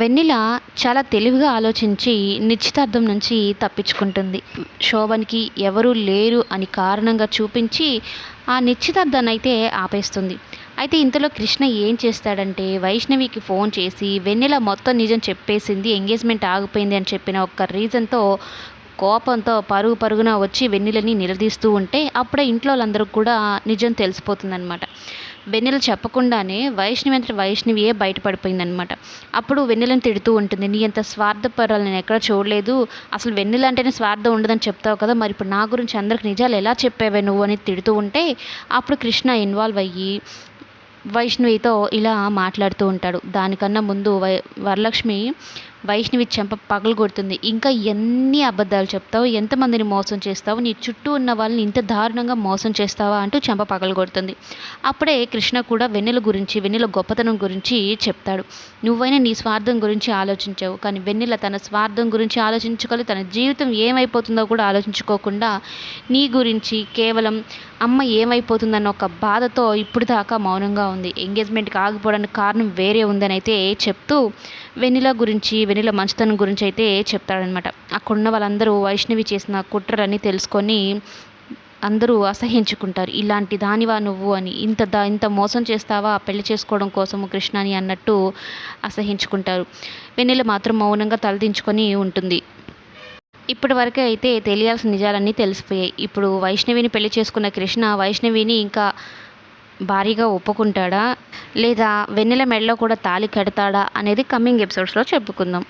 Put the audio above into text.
వెన్నెల చాలా తెలివిగా ఆలోచించి నిశ్చితార్థం నుంచి తప్పించుకుంటుంది. శోభన్కి ఎవరూ లేరు అని కారణంగా చూపించి ఆ నిశ్చితార్థాన్ని అయితే ఆపేస్తుంది. అయితే ఇంతలో కృష్ణ ఏం చేస్తాడంటే వైష్ణవికి ఫోన్ చేసి వెన్నెల మొత్తం నిజం చెప్పేసింది ఎంగేజ్మెంట్ ఆగిపోయింది అని చెప్పిన ఒక్క రీజన్తో కోపంతో పరుగు పరుగున వచ్చి వెన్నెలని నిలదీస్తూ ఉంటే అప్పుడే ఇంట్లో వాళ్ళందరూ కూడా నిజం తెలిసిపోతుందన్నమాట. వెన్నెల చెప్పకుండానే వైష్ణవి అంటే వైష్ణవియే బయటపడిపోయిందనమాట. అప్పుడు వెన్నెలను తిడుతూ ఉంటుంది నీ అంత స్వార్థపరాలు నేను ఎక్కడ చూడలేదు. అసలు వెన్నెల అంటేనే స్వార్థం ఉండదని చెప్తావు కదా మరి ఇప్పుడు నా గురించి అందరికి నిజాలు ఎలా చెప్పావే నువ్వు? అని తిడుతూ ఉంటే అప్పుడు కృష్ణ ఇన్వాల్వ్ అయ్యి వైష్ణవితో ఇలా మాట్లాడుతూ ఉంటాడు. దానికన్నా ముందు వై వరలక్ష్మి వైష్ణవి చెంప పగలగొడుతుంది ఇంకా ఎన్ని అబద్ధాలు చెప్తావు? ఎంతమందిని మోసం చేస్తావు? నీ చుట్టూ ఉన్న వాళ్ళని ఇంత దారుణంగా మోసం చేస్తావా? అంటూ చెంప పగలగొడుతుంది అప్పుడే కృష్ణ కూడా వెన్నెల గురించి వెన్నెల గొప్పతనం గురించి చెప్తాడు. నువ్వైనా నీ స్వార్థం గురించి ఆలోచించావు. కానీ వెన్నెల తన స్వార్థం గురించి ఆలోచించుకోలేదు. తన జీవితం ఏమైపోతుందో కూడా ఆలోచించుకోకుండా నీ గురించి కేవలం అమ్మ ఏమైపోతుందన్న ఒక బాధతో ఇప్పుడు దాకా మౌనంగా ఉంది. ఎంగేజ్మెంట్కి ఆగిపోవడానికి కారణం వేరే ఉందని అయితే చెప్తూ వెన్నెల గురించి వెన్నెల మంచితనం గురించి అయితే చెప్తాడనమాట అక్కడున్న వాళ్ళందరూ వైష్ణవి చేసిన కుట్రలన్నీ తెలుసుకొని అందరూ అసహించుకుంటారు ఇలాంటి దానివా నువ్వు? అని. ఇంత దా ఇంత మోసం చేస్తావా? పెళ్ళి చేసుకోవడం కోసము కృష్ణ అని అన్నట్టు అసహించుకుంటారు వెన్నెల మాత్రం మౌనంగా తలదించుకొని ఉంటుంది. ఇప్పటి వరకే అయితే తెలియాల్సిన నిజాలన్నీ తెలిసిపోయాయి. ఇప్పుడు వైష్ణవిని పెళ్ళి చేసుకున్న కృష్ణ వైష్ణవిని ఇంకా భారీగా ఒప్పుకుంటాడా? లేదా వెన్నెల మెడలో కూడా తాళి కడతాడా? అనేది కమింగ్ ఎపిసోడ్స్లో చెప్పుకుందాం.